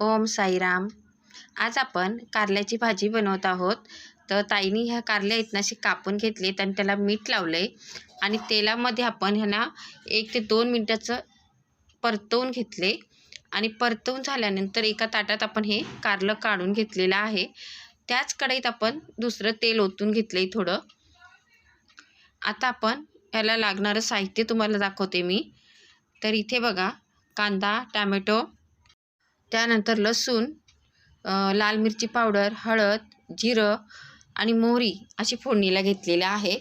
ओम साईराम. आज आपण कारल्याची भाजी बनवत आहोत. तर ताईनी ह्या कारल्या आहेत अशी कापून घेतलीत आणि त्याला मीठ लावलं आहे आणि तेलामध्ये आपण ह्यांना एक ते दोन मिनटाचं परतवून घेतले आणि परतवून झाल्यानंतर एका ताटात आपण हे कारलं काढून घेतलेलं आहे. त्याच कढईत आपण दुसरं तेल ओतून घेतलं आहे थोडं. आता आपण ह्याला लागणारं साहित्य तुम्हाला दाखवते मी. तर इथे बघा कांदा टॅमॅटो त्यानंतर लसूण लाल मिरची पावडर हळद जिरं आणि मोहरी अशी फोडणीला घेतलेलं आहे.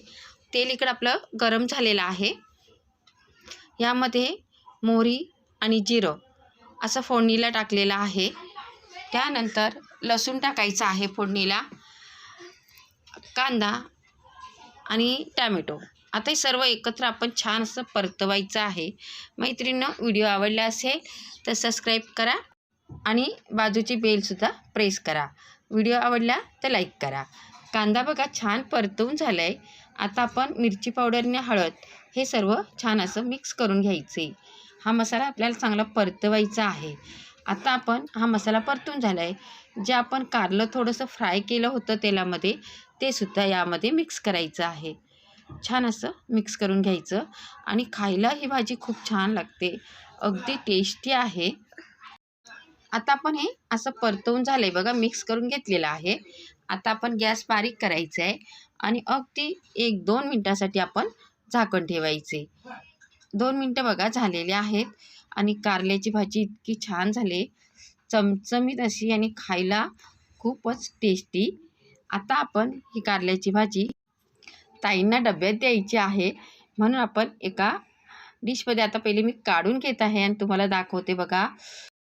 तेल इकडं आपलं गरम झालेलं आहे. यामध्ये मोहरी आणि जिरं असं फोडणीला टाकलेलं आहे. त्यानंतर लसूण टाकायचं आहे फोडणीला कांदा आणि टॅमॅटो. आता हे सर्व एकत्र आपण छान असं परतवायचं आहे. मैत्रिणीनं व्हिडिओ आवडला असेल तर सबस्क्राईब करा. आणि बाजूची बेलसुद्धा प्रेस करा. व्हिडिओ आवडला तर लाईक करा. कांदा बघा छान परतवून झाला आहे आता आपण मिरची पावडरने हळद हे सर्व छान असं मिक्स करून घ्यायचे. हा मसाला आपल्याला चांगला परतवायचा आहे. आता आपण हा मसाला परतून झाला आहे जे आपण कारलं थोडंसं फ्राय केलं होतं तेलामध्ये ते सुद्धा यामध्ये मिक्स करायचं आहे. छान असं मिक्स करून घ्यायचं. आणि खायला ही भाजी खूप छान लागते. अगदी टेस्टी आहे. आता आपण हे असं परतवून झालं आहे बघा मिक्स करून घेतलेलं आहे. आता आपण गॅस बारीक करायचं आहे आणि अगदी एक दोन मिनटासाठी आपण झाकण ठेवायचे दोन मिनटं बघा झालेले आहेत आणि कारल्याची भाजी इतकी छान झाली. चमचमीत अशी आणि खायला खूपच टेस्टी आता आपण ही कारल्याची भाजी ताईंना डब्यात द्यायची आहे. म्हणून आपण एका डिशमध्ये आता पहिले मी काढून घेत आहे आणि तुम्हाला दाखवते बघा.